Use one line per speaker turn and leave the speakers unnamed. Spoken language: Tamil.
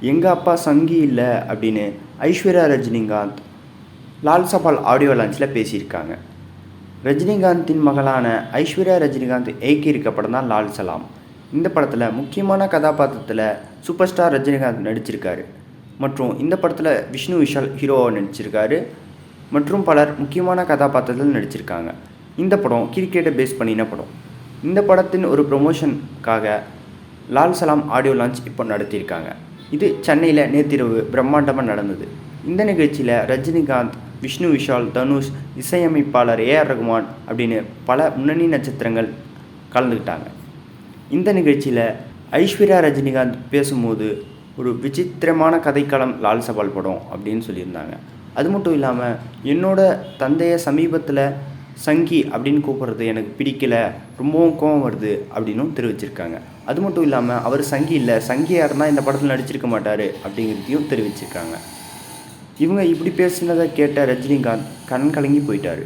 எங்கள் அப்பா சங்கி இல்லை அப்படின்னு ஐஸ்வர்யா ரஜினிகாந்த் லால் சபால் ஆடியோ லான்ச்சில் பேசியிருக்காங்க. ரஜினிகாந்தின் மகளான ஐஸ்வர்யா ரஜினிகாந்த் ஏக்கியிருக்க படம் தான் லால் சலாம். இந்த படத்தில் முக்கியமான கதாபாத்திரத்தில் சூப்பர் ஸ்டார் ரஜினிகாந்த் நடிச்சிருக்காரு. மற்றும் இந்த படத்தில் விஷ்ணு விஷால் ஹீரோவாக நடிச்சிருக்காரு. மற்றும் பலர் முக்கியமான கதாபாத்திரத்தில் நடிச்சிருக்காங்க. இந்த படம் கிரிக்கெட்டை பேஸ் பண்ணின படம். இந்த படத்தின் ஒரு ப்ரொமோஷனுக்காக லால் சலாம் ஆடியோ லான்ச் இப்போ நடத்தியிருக்காங்க. இது சென்னையில் நேற்றிரவு பிரம்மாண்டமாக நடந்தது. இந்த நிகழ்ச்சியில் ரஜினிகாந்த் விஷ்ணு விஷால் தனுஷ் இசையமைப்பாளர் ஏஆர் ரகுமான் அப்படின்னு பல முன்னணி நட்சத்திரங்கள் கலந்துக்கிட்டாங்க. இந்த நிகழ்ச்சியில் ஐஸ்வர்யா ரஜினிகாந்த் பேசும்போது ஒரு விசித்திரமான கதைக்களம் லால் சபால் படம் அப்படின்னு சொல்லியிருந்தாங்க. அது மட்டும் இல்லாமல் என்னோட தந்தையை சமீபத்தில் சங்கி அப்படின்னு கூப்பிட்றது எனக்கு பிடிக்கல ரொம்பவும் கோவம் வருது அப்படின்னும் தெரிவிச்சிருக்காங்க. அது மட்டும் இல்லாமல் அவர் சங்கி இல்லை சங்கியாக இருந்தால் இந்த படத்தில் நடிச்சிருக்க மாட்டார் அப்படிங்கிறதையும் தெரிவிச்சிருக்காங்க. இவங்க இப்படி பேசினதை கேட்ட ரஜினிகாந்த் கண் கலங்கி போயிட்டார்.